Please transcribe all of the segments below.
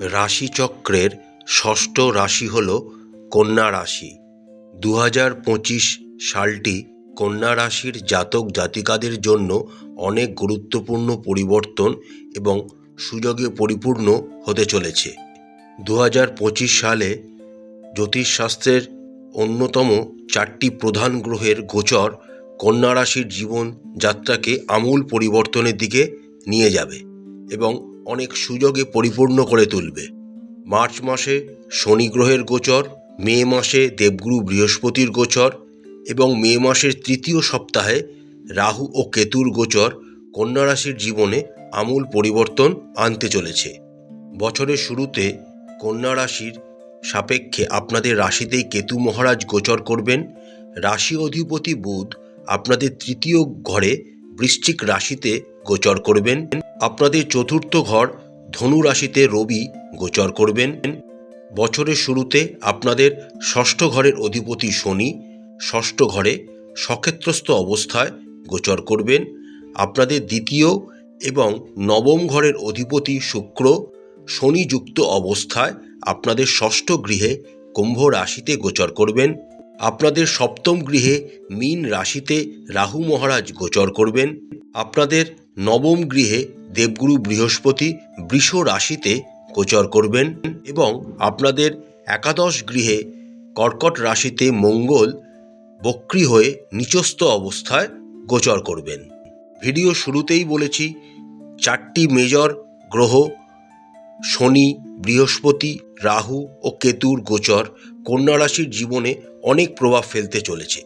রাশিচক্রের ষষ্ঠ রাশি হল কন্যা রাশি। দু হাজার পঁচিশ সালটি কন্যা রাশির জাতক জাতিকাদের জন্য অনেক গুরুত্বপূর্ণ পরিবর্তন এবং সুযোগে পরিপূর্ণ হতে চলেছে। দু হাজার পঁচিশ সালে জ্যোতিষশাস্ত্রের অন্যতম চারটি প্রধান গ্রহের গোচর কন্যা রাশির জীবন যাত্রাকে আমূল পরিবর্তনের দিকে নিয়ে যাবে এবং অনেক সুযোগে পরিপূর্ণ করে তুলবে। মার্চ মাসে শনি গ্রহের গোচর, মে মাসে দেবগুরু বৃহস্পতির গোচর এবং মে মাসের তৃতীয় সপ্তাহে রাহু ও কেতুর গোচর কন্যা রাশির জীবনে আমূল পরিবর্তন আনতে চলেছে। বছরের শুরুতে কন্যা রাশির সাপেক্ষে আপনাদের রাশিতেই কেতু মহারাজ গোচর করবেন। রাশি অধিপতি বুধ আপনাদের তৃতীয় ঘরে বৃশ্চিক রাশিতে গোচর করবেন। আপনাদের চতুর্থ ঘর ধনু রাশিতে রবি গোচর করবেন। বছরের শুরুতে আপনাদের ষষ্ঠ ঘরের অধিপতি শনি ষষ্ঠ ঘরে সক্ষেত্রস্থ অবস্থায় গোচর করবেন। আপনাদের দ্বিতীয় এবং নবম ঘরের অধিপতি শুক্র শনিযুক্ত অবস্থায় আপনাদের ষষ্ঠ গৃহে কুম্ভ রাশিতে গোচর করবেন। আপনাদের সপ্তম গৃহে মীন রাশিতে রাহু মহারাজ গোচর করবেন। আপনাদের নবম গৃহে দেবগুরু বৃহস্পতি বৃষ রাশিতে গোচর করবেন এবং আপনাদের একাদশ গৃহে কর্কট রাশিতে মঙ্গল বক্রী হয়ে নিচস্থ অবস্থায় গোচর করবেন। ভিডিও শুরুতেই বলেছি, চারটি মেজর গ্রহ, শনি, বৃহস্পতি, রাহু ও কেতুর গোচর কন্যা রাশির জীবনে অনেক প্রভাব ফেলতে চলেছে।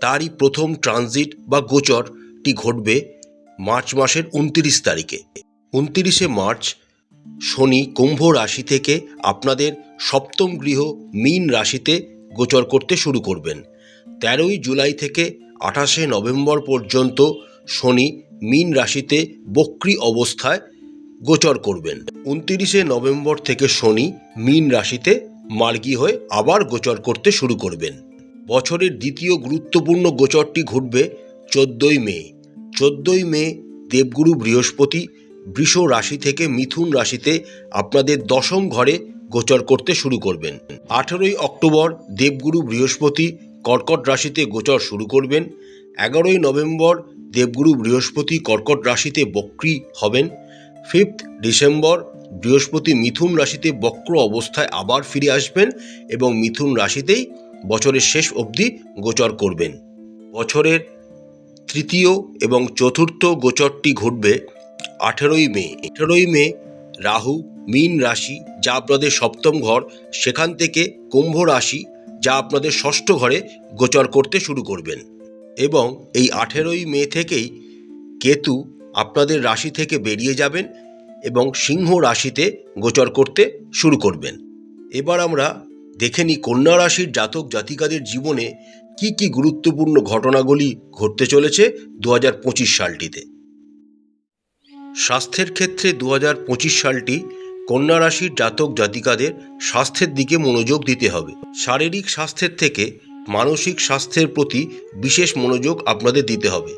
তারই প্রথম ট্রানজিট বা গোচরটি ঘটবে মার্চ মাসের উনতিরিশ তারিখে। উনতিরিশে মার্চ শনি কুম্ভ রাশি থেকে আপনাদের সপ্তম গৃহ মীন রাশিতে গোচর করতে শুরু করবেন। তেরোই জুলাই থেকে আঠাশে নভেম্বর পর্যন্ত শনি মীন রাশিতে বক্রি অবস্থায় গোচর করবেন। উনতিরিশে নভেম্বর থেকে শনি মীন রাশিতে মার্গী হয়ে আবার গোচর করতে শুরু করবেন। বছরের দ্বিতীয় গুরুত্বপূর্ণ গোচরটি ঘটবে চোদ্দোই মে। চোদ্দোই মে দেবগুরু বৃহস্পতি বৃষ রাশি থেকে মিথুন রাশিতে আপনাদের দশম ঘরে গোচর করতে শুরু করবেন। আঠেরোই অক্টোবর দেবগুরু বৃহস্পতি কর্কট রাশিতে গোচর শুরু করবেন। এগারোই নভেম্বর দেবগুরু বৃহস্পতি কর্কট রাশিতে বক্রী হবেন। ফিফথ ডিসেম্বর বৃহস্পতি মিথুন রাশিতে বক্র অবস্থায় আবার ফিরে আসবেন এবং মিথুন রাশিতেই বছরের শেষ অবধি গোচর করবেন। বছরের তৃতীয় এবং চতুর্থ গোচরটি ঘটবে আঠেরোই মে। আঠেরোই মে, রাহু, মীন রাশি, যা আপনাদের সপ্তম ঘর, সেখান থেকে কুম্ভ রাশি, যা আপনাদের ষষ্ঠ ঘরে গোচর করতে শুরু করবেন। এবং এই আঠেরোই মে থেকেই কেতু আপনাদের রাশি থেকে বেরিয়ে যাবেন এবং সিংহ রাশিতে গোচর করতে শুরু করবেন। এবার আমরা দেখে নিই কন্যা রাশির জাতক জাতিকাদের জীবনে কি কি গুরুত্বপূর্ণ ঘটনাগুলি ঘটতে চলেছে দু হাজার পঁচিশ সালটিতে? স্বাস্থ্যের ক্ষেত্রে দু হাজার পঁচিশ সালটি কন্যা রাশির জাতক জাতিকাদের স্বাস্থ্যের দিকে মনোযোগ দিতে হবে। শারীরিক স্বাস্থ্যের থেকে মানসিক স্বাস্থ্যের প্রতি বিশেষ মনোযোগ আপনাদের দিতে হবে।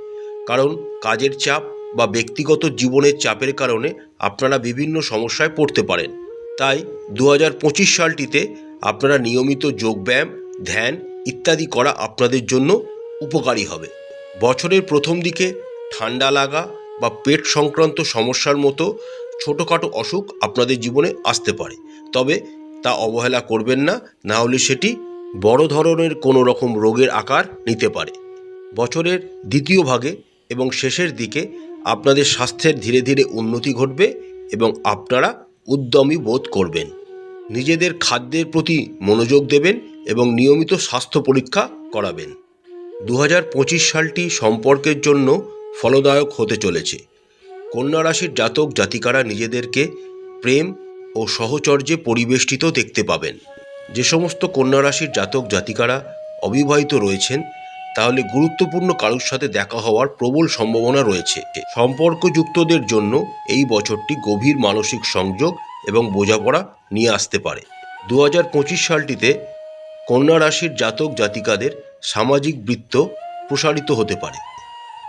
কারণ কাজের চাপ বা ব্যক্তিগত জীবনের চাপের কারণে আপনারা বিভিন্ন সমস্যায় পড়তে পারেন। তাই দু হাজার পঁচিশ সালটিতে আপনারা নিয়মিত যোগব্যায়াম, ধ্যান ইত্যাদি করা আপনাদের জন্য উপকারী হবে। বছরের প্রথম দিকে ঠান্ডা লাগা বা পেট সংক্রান্ত সমস্যার মতো ছোটোখাটো অসুখ আপনাদের জীবনে আসতে পারে। তবে তা অবহেলা করবেন না না হলে সেটি বড় ধরনের কোনো রকম রোগের আকার নিতে পারে। বছরের দ্বিতীয় ভাগে এবং শেষের দিকে আপনাদের স্বাস্থ্যের ধীরে ধীরে উন্নতি ঘটবে এবং আপনারা উদ্যমী বোধ করবেন। নিজেদের খাদ্যের প্রতি মনোযোগ দেবেন এবং নিয়মিত স্বাস্থ্য পরীক্ষা করাবেন। দু হাজার পঁচিশ সালটি সম্পর্কের জন্য ফলদায়ক হতে চলেছে। কন্যা রাশির জাতক জাতিকারা নিজেদেরকে প্রেম ও সহচর্যে পরিবেষ্টিত দেখতে পাবেন। যে সমস্ত কন্যা রাশির জাতক জাতিকারা অবিবাহিত রয়েছেন, তাহলে গুরুত্বপূর্ণ কারোর সাথে দেখা হওয়ার প্রবল সম্ভাবনা রয়েছে। সম্পর্কযুক্তদের জন্য এই বছরটি গভীর মানসিক সংযোগ এবং বোঝাপড়া নিয়ে আসতে পারে। দু হাজার পঁচিশ সালটিতে কন্যা রাশির জাতক জাতিকাদের সামাজিক বৃত্ত প্রসারিত হতে পারে।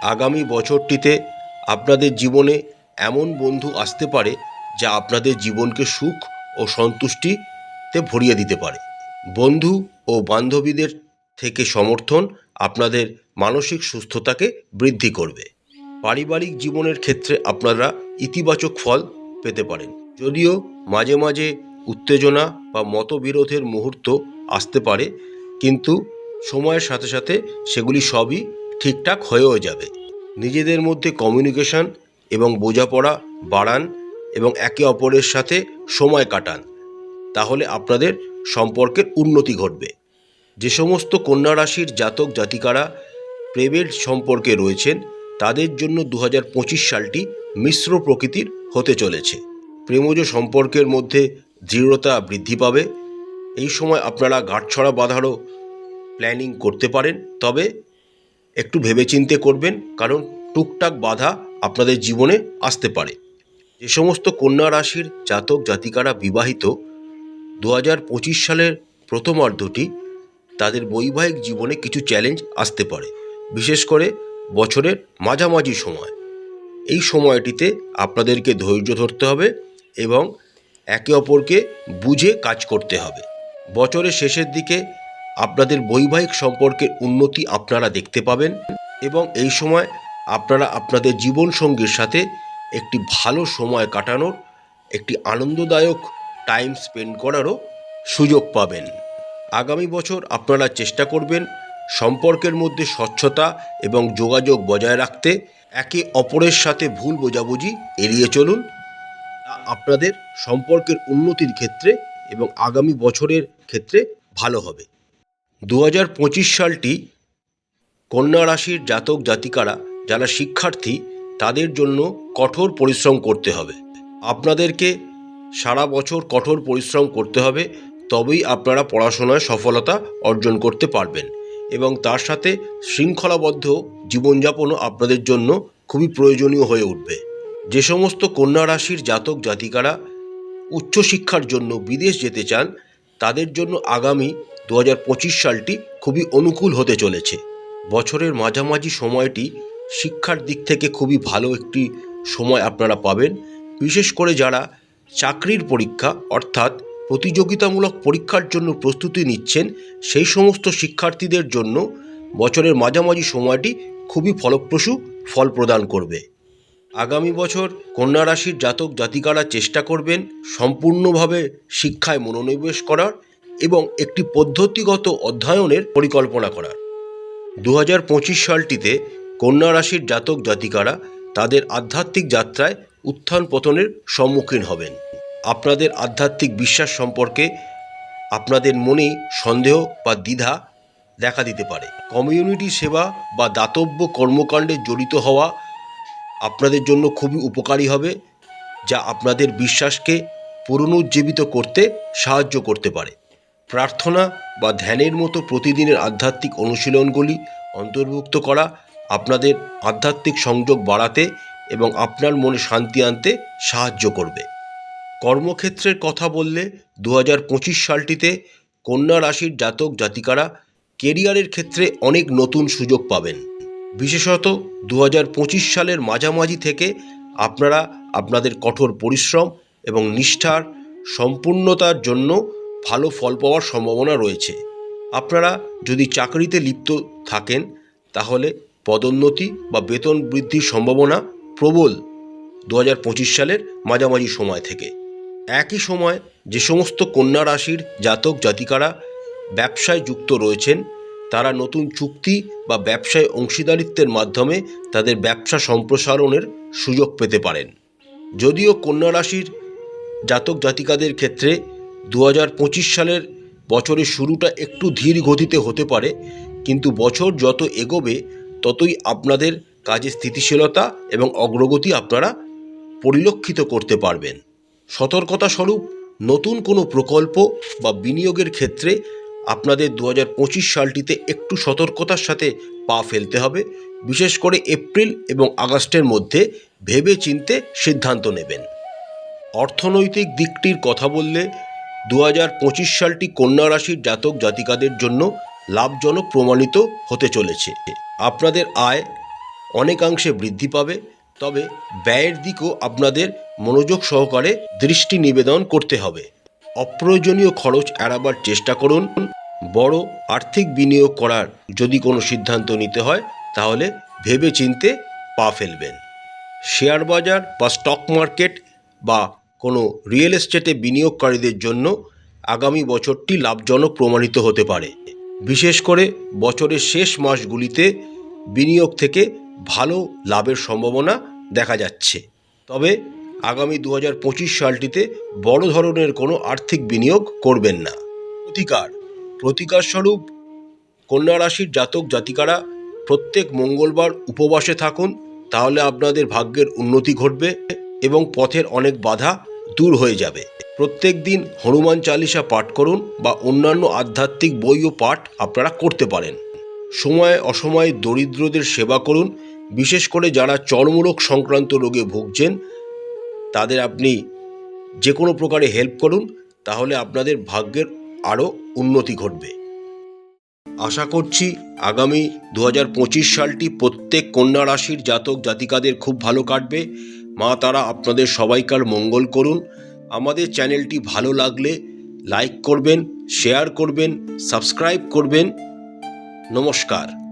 আগামী বছরটিতে আপনাদের জীবনে এমন বন্ধু আসতে পারে যা আপনাদের জীবনকে সুখ ও সন্তুষ্টিতে ভরিয়ে দিতে পারে। বন্ধু ও বান্ধবীদের থেকে সমর্থন আপনাদের মানসিক সুস্থতাকে বৃদ্ধি করবে। পারিবারিক জীবনের ক্ষেত্রে আপনারা ইতিবাচক ফল পেতে পারেন। যদিও মাঝে মাঝে উত্তেজনা বা মতবিরোধের মুহূর্ত আসতে পারে, কিন্তু সময়ের সাথে সাথে সেগুলি সবই ঠিকঠাক হয়েও যাবে। নিজেদের মধ্যে কমিউনিকেশন এবং বোঝাপড়া বাড়ান এবং একে অপরের সাথে সময় কাটান, তাহলে আপনাদের সম্পর্কের উন্নতি ঘটবে। যে সমস্ত কন্যা রাশির জাতক জাতিকারা প্রেমের সম্পর্কে রয়েছেন, তাদের জন্য দু হাজার পঁচিশ সালটি মিশ্র প্রকৃতির হতে চলেছে। প্রেমজ সম্পর্কের মধ্যে দৃঢ়তা বৃদ্ধি পাবে। এই সময় আপনারা গাঁটছড়া বাঁধারও প্ল্যানিং করতে পারেন, তবে একটু ভেবেচিন্তে করবেন, কারণ টুকটাক বাধা আপনাদের জীবনে আসতে পারে। যে সমস্ত কন্যা রাশির জাতক জাতিকারা বিবাহিত দু হাজার পঁচিশ সালের প্রথমার্ধটি তাদের বৈবাহিক জীবনে কিছু চ্যালেঞ্জ আসতে পারে, বিশেষ করে বছরের মাঝামাঝি সময়। এই সময়টিতে আপনাদেরকে ধৈর্য ধরতে হবে এবং একে অপরকে বুঝে কাজ করতে হবে। বছরের শেষের দিকে আপনাদের বৈবাহিক সম্পর্কের উন্নতি আপনারা দেখতে পাবেন এবং এই সময় আপনারা আপনাদের জীবনসঙ্গীর সাথে একটি ভালো সময় কাটানোর, একটি আনন্দদায়ক টাইম স্পেন্ড করারও সুযোগ পাবেন। আগামী বছর আপনারা চেষ্টা করবেন সম্পর্কের মধ্যে স্বচ্ছতা এবং যোগাযোগ বজায় রাখতে, একে অপরের সাথে ভুল বোঝাবুঝি এড়িয়ে চলুন। আপনাদের সম্পর্কের উন্নতির ক্ষেত্রে এবং আগামী বছরের ক্ষেত্রে ভালো হবে। দু হাজার পঁচিশ সালটি কন্যা রাশির জাতক জাতিকারা যারা শিক্ষার্থী, তাদের জন্য কঠোর পরিশ্রম করতে হবে। আপনাদেরকে সারা বছর কঠোর পরিশ্রম করতে হবে, তবেই আপনারা পড়াশোনায় সফলতা অর্জন করতে পারবেন এবং তার সাথে শৃঙ্খলাবদ্ধ জীবনযাপনও আপনাদের জন্য খুবই প্রয়োজনীয় হয়ে উঠবে। যে সমস্ত কন্যা রাশির জাতক জাতিকারা উচ্চশিক্ষার জন্য বিদেশ যেতে চান, তাদের জন্য আগামী দু হাজার পঁচিশ সালটি খুবই অনুকূল হতে চলেছে। বছরের মাঝামাঝি সময়টি শিক্ষার দিক থেকে খুবই ভালো একটি সময় আপনারা পাবেন, বিশেষ করে যারা চাকরির পরীক্ষা অর্থাৎ প্রতিযোগিতামূলক পরীক্ষার জন্য প্রস্তুতি নিচ্ছেন, সেই সমস্ত শিক্ষার্থীদের জন্য বছরের মাঝামাঝি সময়টি খুবই ফলপ্রসূ ফল প্রদান করবে। আগামী বছর কন্যা রাশির জাতক জাতিকারা চেষ্টা করবেন সম্পূর্ণভাবে শিক্ষায় মনোনিবেশ করার এবং একটি পদ্ধতিগত অধ্যয়নের পরিকল্পনা করার। দু হাজার পঁচিশ সালটিতে কন্যা রাশির জাতক জাতিকারা তাদের আধ্যাত্মিক যাত্রায় উত্থান পতনের সম্মুখীন হবেন। আপনাদের আধ্যাত্মিক বিশ্বাস সম্পর্কে আপনাদের মনে সন্দেহ বা দ্বিধা দেখা দিতে পারে। কমিউনিটি সেবা বা দাতব্য কর্মকাণ্ডে জড়িত হওয়া আপনাদের জন্য খুবই উপকারী হবে, যা আপনাদের বিশ্বাসকে পুনরুজ্জীবিত করতে সাহায্য করতে পারে। প্রার্থনা বা ধ্যানের মতো প্রতিদিনের আধ্যাত্মিক অনুশীলনগুলি অন্তর্ভুক্ত করা আপনাদের আধ্যাত্মিক সংযোগ বাড়াতে এবং আপনার মনে শান্তি আনতে সাহায্য করবে। কর্মক্ষেত্রের কথা বললে দু হাজার পঁচিশ সালটিতে কন্যা রাশির জাতক জাতিকারা কেরিয়ারের ক্ষেত্রে অনেক নতুন সুযোগ পাবেন। বিশেষত দু হাজার পঁচিশ সালের মাঝামাঝি থেকে আপনারা আপনাদের কঠোর পরিশ্রম এবং নিষ্ঠার সম্পূর্ণতার জন্য ভালো ফল পাওয়ার সম্ভাবনা রয়েছে। আপনারা যদি চাকরিতে লিপ্ত থাকেন, তাহলে পদোন্নতি বা বেতন বৃদ্ধির সম্ভাবনা প্রবল দু হাজার পঁচিশ সালের মাঝামাঝি সময় থেকে। একই সময় যে সমস্ত কন্যা রাশির জাতক জাতিকারা ব্যবসায় যুক্ত রয়েছেন তারা নতুন চুক্তি বা ব্যবসায় অংশীদারিত্বের মাধ্যমে তাদের ব্যবসা সম্প্রসারণের সুযোগ পেতে পারেন। যদিও কন্যা রাশির জাতক জাতিকাদের ক্ষেত্রে দু হাজার পঁচিশ সালের বছরের শুরুটা একটু ধীর গতিতে হতে পারে, কিন্তু বছর যত এগোবে, ততই আপনাদের কাজে স্থিতিশীলতা এবং অগ্রগতি আপনারা পরিলক্ষিত করতে পারবেন। সতর্কতা স্বরূপ নতুন কোনো প্রকল্প বা বিনিয়োগের ক্ষেত্রে আপনাদের দু হাজার পঁচিশ সালটিতে একটু সতর্কতার সাথে পা ফেলতে হবে, বিশেষ করে এপ্রিল এবং আগস্টের মধ্যে ভেবে চিনতে সিদ্ধান্ত নেবেন। অর্থনৈতিক দিকটির কথা বললে দু হাজার পঁচিশ সালটি কন্যা রাশির জাতক জাতিকাদের জন্য লাভজনক প্রমাণিত হতে চলেছে। আপনাদের আয় অনেকাংশে বৃদ্ধি পাবে, তবে ব্যয়ের দিকও আপনাদের মনোযোগ সহকারে দৃষ্টি নিবেদন করতে হবে। অপ্রয়োজনীয় খরচ এড়াবার চেষ্টা করুন। বড় আর্থিক বিনিয়োগ করার যদি কোনো সিদ্ধান্ত নিতে হয়, তাহলে ভেবে চিনতে পা ফেলবেন। শেয়ার বাজার বা স্টক মার্কেট বা কোনো রিয়েল এস্টেটে বিনিয়োগকারীদের জন্য আগামী বছরটি লাভজনক প্রমাণিত হতে পারে। বিশেষ করে বছরের শেষ মাসগুলিতে বিনিয়োগ থেকে ভালো লাভের সম্ভাবনা দেখা যাচ্ছে। তবে আগামী দু হাজার পঁচিশ সালটিতে বড় ধরনের কোনো আর্থিক বিনিয়োগ করবেন না। প্রতিকার। প্রতিকার স্বরূপ কন্যা রাশির জাতক জাতিকারা প্রত্যেক মঙ্গলবার উপবাসে থাকুন, তাহলে আপনাদের ভাগ্যের উন্নতি ঘটবে এবং পথের অনেক বাধা দূর হয়ে যাবে। প্রত্যেক দিন হনুমান চালিসা পাঠ করুন বা অন্যান্য আধ্যাত্মিক বই ও পাঠ আপনারা করতে পারেন। সময়ে অসময়ে দরিদ্রদের সেবা করুন, বিশেষ করে যারা চর্মরোগ সংক্রান্ত রোগে ভুগছেন তাদের আপনি যে কোনো প্রকারে হেল্প করুন, তাহলে আপনাদের ভাগ্যের আরও উন্নতি ঘটবে। আশা করছি আগামী দু হাজার পঁচিশ সালটি প্রত্যেক কন্যা রাশির জাতক জাতিকাদের খুব ভালো কাটবে। মা তারা আপনাদের সবাইকার মঙ্গল করুন। আমাদের চ্যানেলটি ভালো লাগলে লাইক করবেন, শেয়ার করবেন, সাবস্ক্রাইব করবেন। নমস্কার।